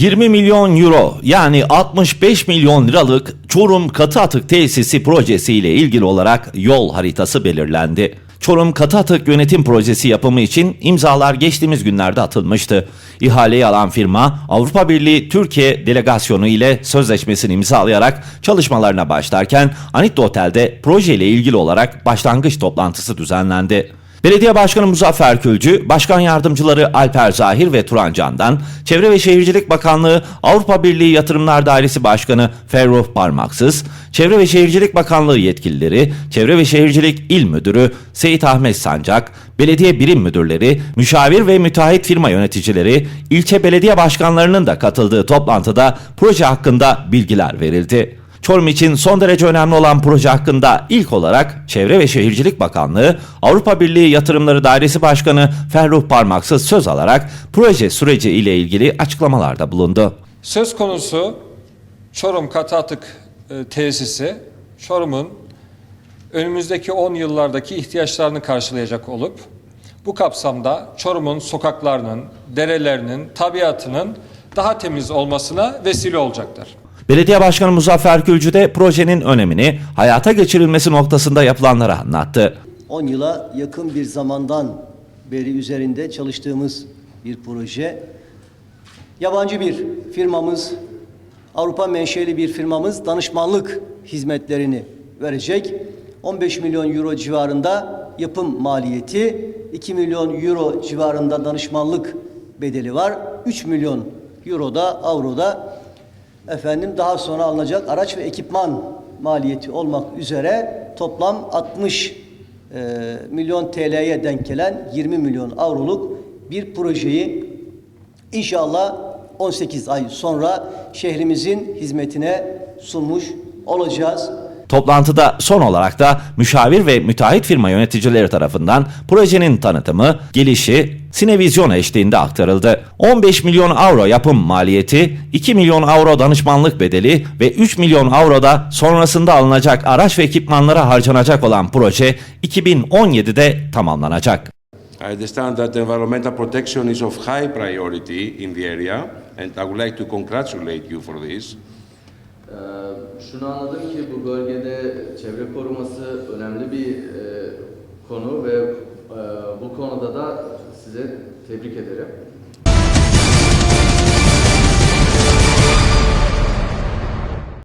20 milyon euro yani 65 milyon liralık Çorum Katı Atık Tesisi projesi ile ilgili olarak yol haritası belirlendi. Çorum Katı Atık Yönetim Projesi yapımı için imzalar geçtiğimiz günlerde atılmıştı. İhaleyi alan firma Avrupa Birliği Türkiye delegasyonu ile sözleşmesini imzalayarak çalışmalarına başlarken Anitto Otel'de proje ile ilgili olarak başlangıç toplantısı düzenlendi. Belediye Başkanı Muzaffer Külcü, Başkan Yardımcıları Alper Zahir ve Turan Can'dan, Çevre ve Şehircilik Bakanlığı Avrupa Birliği Yatırımlar Dairesi Başkanı Ferruh Parmaksız, Çevre ve Şehircilik Bakanlığı yetkilileri, Çevre ve Şehircilik İl Müdürü Seyit Ahmet Sancak, belediye birim müdürleri, müşavir ve müteahhit firma yöneticileri, ilçe belediye başkanlarının da katıldığı toplantıda proje hakkında bilgiler verildi. Çorum için son derece önemli olan proje hakkında ilk olarak Çevre ve Şehircilik Bakanlığı, Avrupa Birliği Yatırımları Dairesi Başkanı Ferruh Parmaksız söz alarak proje süreci ile ilgili açıklamalarda bulundu. Söz konusu Çorum Katı Atık e, Tesisi, Çorum'un önümüzdeki 10 yıllardaki ihtiyaçlarını karşılayacak olup, bu kapsamda Çorum'un sokaklarının, derelerinin, tabiatının daha temiz olmasına vesile olacaktır. Belediye Başkanı Muzaffer Külcü de projenin önemini hayata geçirilmesi noktasında yapılanları anlattı. 10 yıla yakın bir zamandan beri üzerinde çalıştığımız bir proje. Yabancı bir firmamız, Avrupa menşeli bir firmamız danışmanlık hizmetlerini verecek. 15 milyon euro civarında yapım maliyeti, 2 milyon euro civarında danışmanlık bedeli var. 3 milyon euro da avro da efendim daha sonra alınacak araç ve ekipman maliyeti olmak üzere toplam 60 e, milyon TL'ye denk gelen 20 milyon avroluk bir projeyi inşallah 18 ay sonra şehrimizin hizmetine sunmuş olacağız. Toplantıda son olarak da müşavir ve müteahhit firma yöneticileri tarafından projenin tanıtımı, gelişi, sinevizyon eşliğinde aktarıldı. 15 milyon avro yapım maliyeti, 2 milyon avro danışmanlık bedeli ve 3 milyon avro da sonrasında alınacak araç ve ekipmanlara harcanacak olan proje 2017'de tamamlanacak. I understand that environmental protection is of high priority in the area, and I would like to congratulate you for this. Ee, Şunu anladım ki bu bölgede çevre koruması önemli bir e, konu ve e, bu konuda da size tebrik ederim.